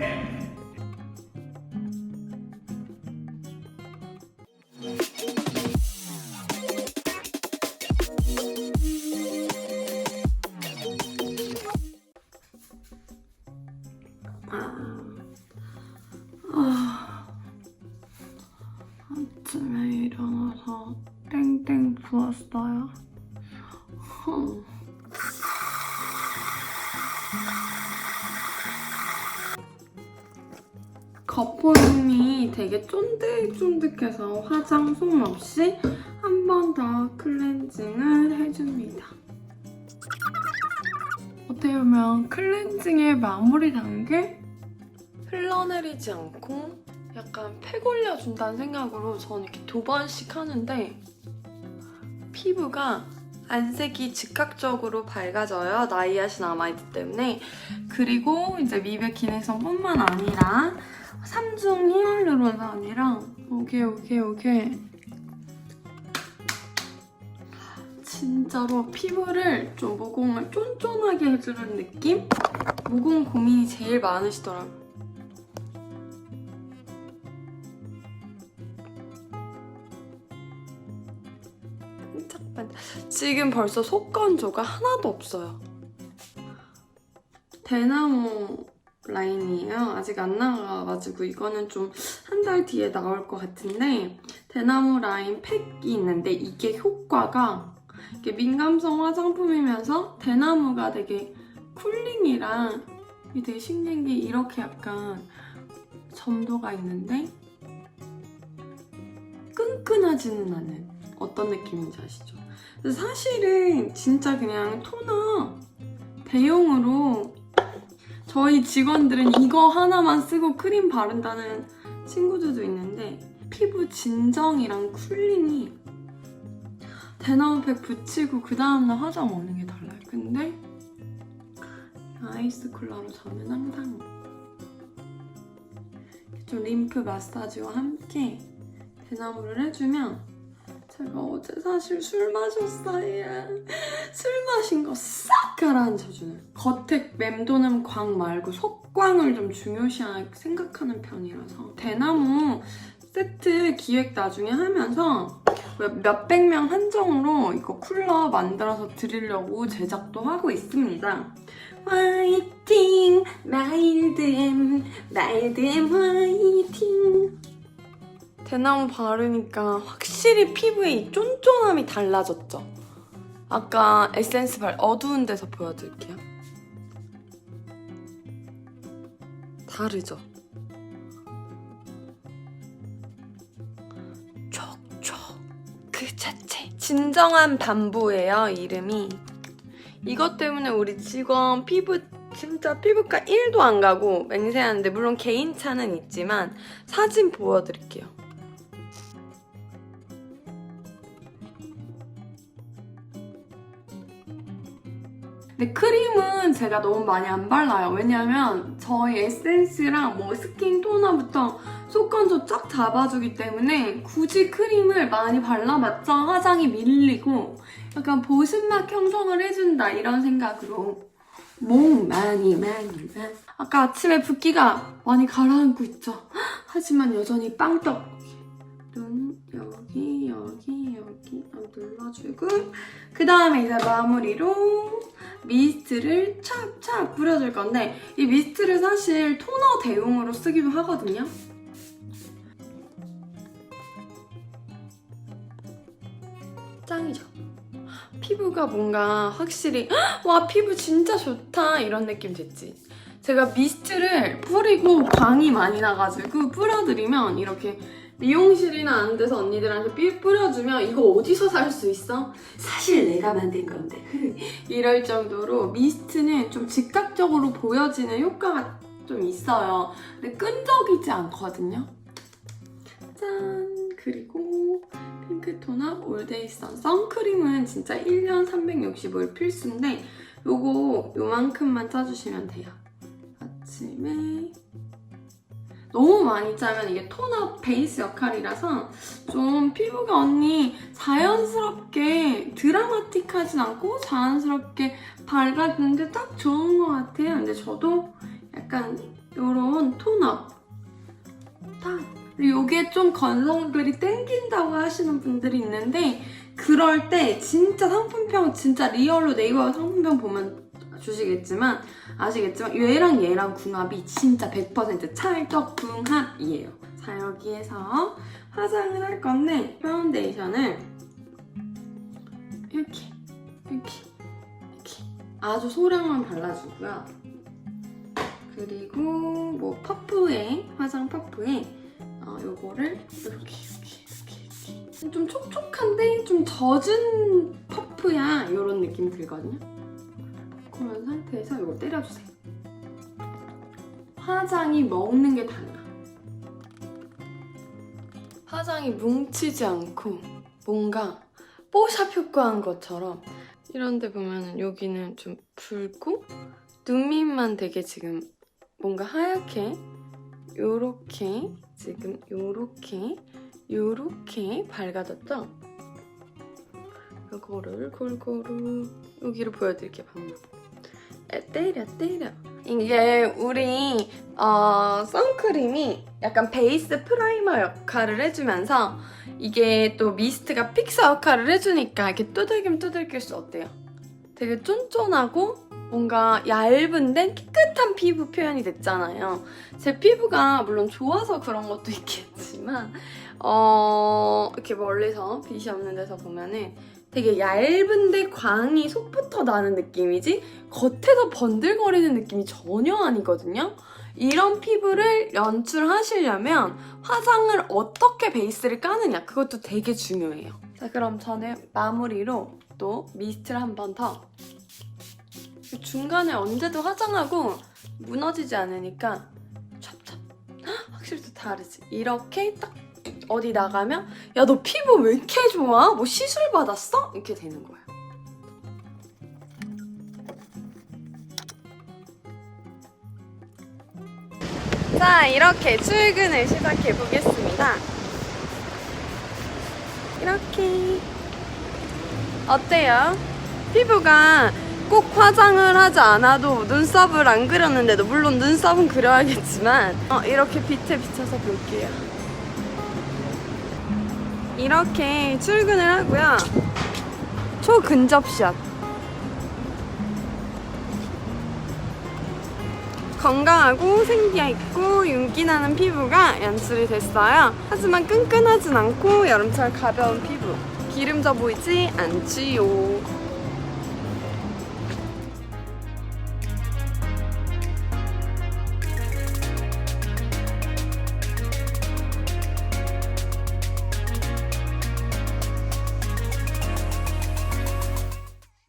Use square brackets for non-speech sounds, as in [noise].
우리 겉보름이 되게 쫀득쫀득해서 화장 솜 없이 한 번 더 클렌징을 해줍니다. 어떻게 보면 클렌징의 마무리 단계? 흘러내리지 않고 약간 팩 올려준다는 생각으로 저는 이렇게 두 번씩 하는데 피부가 안색이 즉각적으로 밝아져요. 나이아신 아마이드 때문에. 그리고 이제 미백 기능성뿐만 아니라 삼중 히알루론산이랑 요게 요게 요게 진짜로 피부를 좀 모공을 쫀쫀하게 해주는 느낌? 모공 고민이 제일 많으시더라고요. 반짝반짝. 지금 벌써 속건조가 하나도 없어요. 대나무 라인이에요. 아직 안 나가가지고 이거는 좀 한 달 뒤에 나올 것 같은데 대나무 라인 팩이 있는데 이게 효과가 이게 민감성 화장품이면서 대나무가 되게 쿨링이랑 이게 되게 신기한 게 이렇게 약간 점도가 있는데 끈끈하지는 않은 어떤 느낌인지 아시죠? 사실은 진짜 그냥 토너 대용으로 저희 직원들은 이거 하나만 쓰고 크림 바른다는 친구들도 있는데 피부 진정이랑 쿨링이 대나무팩 붙이고 그 다음날 화장 없는 게 달라요. 근데 아이스 쿨러로 저는 항상 좀 림프 마사지와 함께 대나무를 해주면 제가 어제 사실 술 마셨어요. 술 마신 거 싹 가라앉혀주는 겉에 맴도는 광 말고 속광을 좀 중요시하게 생각하는 편이라서 대나무 세트 기획 나중에 하면서 몇백 명 한정으로 이거 쿨러 만들어서 드리려고 제작도 하고 있습니다. 화이팅! 마일드엠, 마일드엠 화이팅! 대나무 바르니까 확실히 피부의 이 쫀쫀함이 달라졌죠? 아까 에센스 발 어두운 데서 보여드릴게요. 다르죠? 촉촉 그 자체 진정한 반부예요 이름이 이것 때문에 우리 직원 피부 진짜 피부과 1도 안 가고 맹세하는데 물론 개인차는 있지만 사진 보여드릴게요 근데 크림은 제가 너무 많이 안 발라요. 왜냐면 저희 에센스랑 뭐 스킨 토너부터 속건조 쫙 잡아주기 때문에 굳이 크림을 많이 발라봤자 화장이 밀리고 약간 보습막 형성을 해준다 이런 생각으로 목 많이 많이 많이 아까 아침에 붓기가 많이 가라앉고 있죠. 하지만 여전히 빵떡 눈 여기 여기 여기 눌러주고 그 다음에 이제 마무리로 미스트를 찹찹 뿌려줄 건데 이 미스트를 사실 토너 대용으로 쓰기도 하거든요. 짱이죠. 피부가 뭔가 확실히 "헉, 와 피부 진짜 좋다 이런 느낌 됐지. 제가 미스트를 뿌리고 광이 많이 나가지고 뿌려드리면 이렇게 미용실이나 아는 데서 언니들한테 삐 뿌려주면 이거 어디서 살 수 있어? 사실 내가 만든 건데. [laughs] 이럴 정도로 미스트는 좀 즉각적으로 보여지는 효과가 좀 있어요. 근데 끈적이지 않거든요. 짠! 그리고 핑크 톤업 올데이 선. 선크림은 진짜 1년 365일 필수인데 요거 요만큼만 짜주시면 돼요. 아침에 너무 많이 짜면 이게 톤업 베이스 역할이라서 좀 피부가 언니 자연스럽게 드라마틱하진 않고 자연스럽게 밝아지는데 딱 좋은 것 같아요. 근데 저도 약간 요런 톤업 딱 이게 좀 건성들이 땡긴다고 하시는 분들이 있는데 그럴 때 진짜 상품평 진짜 리얼로 네이버 상품평 보면 주시겠지만 아시겠지만 얘랑 얘랑 궁합이 진짜 100% 찰떡 궁합이에요. 자 여기에서 화장을 할 건데 파운데이션을 이렇게 이렇게 이렇게 아주 소량만 발라주고요. 그리고 뭐 퍼프에 화장 퍼프에 어, 요거를 이렇게 이렇게 이렇게 좀 촉촉한데 좀 젖은 퍼프야 이런 느낌이 들거든요. 그런 상태에서 이거 때려주세요. 화장이 먹는 게 달라. 화장이 뭉치지 않고 뭔가 뽀샵 효과한 것처럼 이런데 보면은 여기는 좀 붉고 눈밑만 되게 지금 뭔가 하얗게 요렇게 지금 요렇게 요렇게 밝아졌죠? 이거를 골고루 여기를 보여드릴게요 에, 때려 때려 이게 우리 어, 선크림이 약간 베이스 프라이머 역할을 해주면서 이게 또 미스트가 픽서 역할을 해주니까 이렇게 두들김 두들길 수 어때요? 되게 쫀쫀하고 뭔가 얇은데 깨끗한 피부 표현이 됐잖아요. 제 피부가 물론 좋아서 그런 것도 [laughs] 있겠지만 어 이렇게 멀리서 빛이 없는 데서 보면은 되게 얇은데 광이 속부터 나는 느낌이지 겉에서 번들거리는 느낌이 전혀 아니거든요. 이런 피부를 연출하시려면 화장을 어떻게 베이스를 까느냐 그것도 되게 중요해요. 자 그럼 저는 마무리로 또 미스트를 한 번 더 중간에 언제도 화장하고 무너지지 않으니까 찹찹 확실히 또 다르지 이렇게 딱 어디 나가면 야 너 피부 왜 이렇게 좋아? 뭐 시술 받았어? 이렇게 되는 거야 자 이렇게 출근을 시작해 보겠습니다 이렇게 어때요? 피부가 꼭 화장을 하지 않아도 눈썹을 안 그렸는데도 물론 눈썹은 그려야겠지만 어, 이렇게 빛에 비춰서 볼게요 이렇게 출근을 하고요. 초근접샷. 건강하고 생기있고 윤기 나는 피부가 연출이 됐어요. 하지만 끈끈하진 않고 여름철 가벼운 피부. 기름져 보이지 않지요